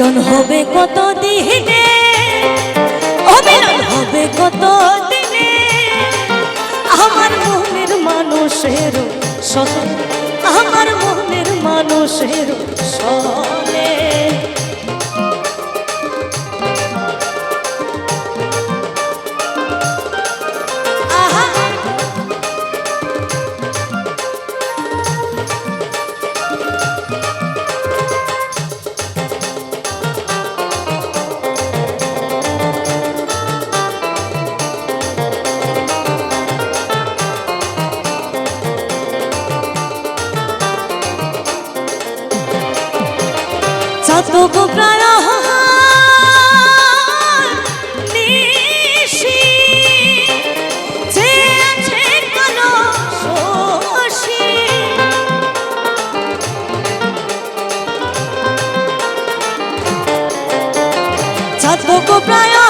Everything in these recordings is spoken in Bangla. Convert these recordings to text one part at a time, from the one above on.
মিলন হবে কত দিনে? ও হবে কত দিনে? আমার মনের মানুষের সত আমার মনের মানুষের সনে চাতক প্রায় নিশি যে আছে কালো শশী চাতক প্রায়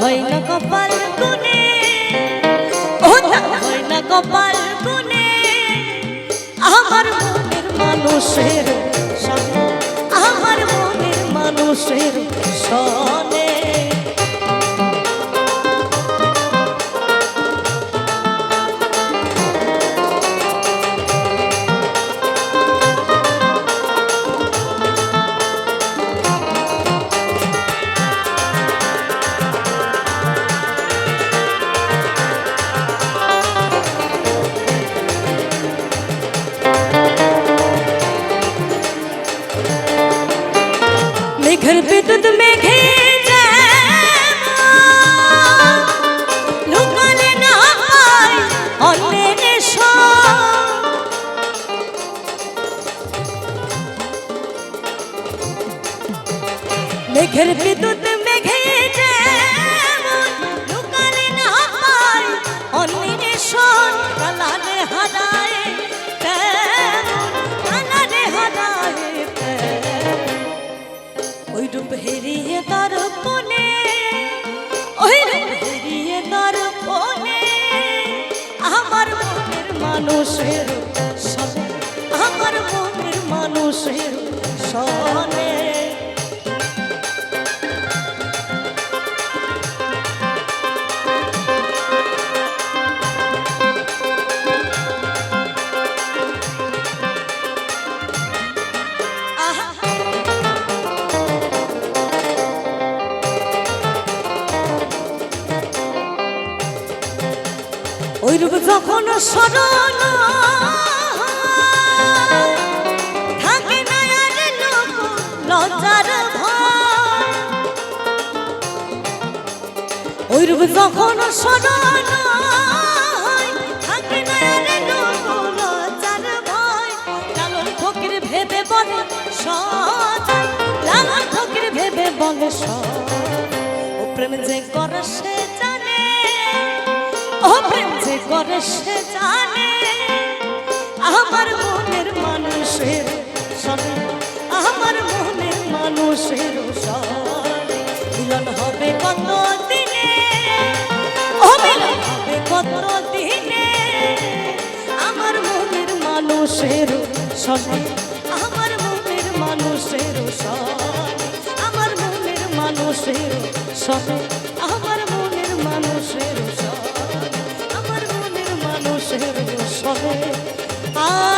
না কপাল গুনে ও হয় না কপাল গুনে আমার মনের মানুষের আমার মনের মানুষের সনে মেঘের বিদ্যুৎ মেঘে যেমন না পায় অন্যের মেঘের বিদ্যুৎ ওই রূপ হেরিয়ে তার পনে ওই রূপ হেরিয়ে তার পনে আমার মনের মানুষের সব, আমার মনের মানুষের সনে ওই রূপ যখন স্মরণ থাকে না আর লোক লজ্জার ভয়। ওই রূপ যখন স্মরণ ভেবে বলে ভেবে বলে প্রেম যে করে সে জানে যে করে সে জানে, আমার মনের মানুষের সনে আমার মনের মানুষের সনে মিলন হবে কত দিনে হবে কত দিনে, আমার মনের মানুষের সনে আমার মনের মানুষের সনে আমার সনে আমার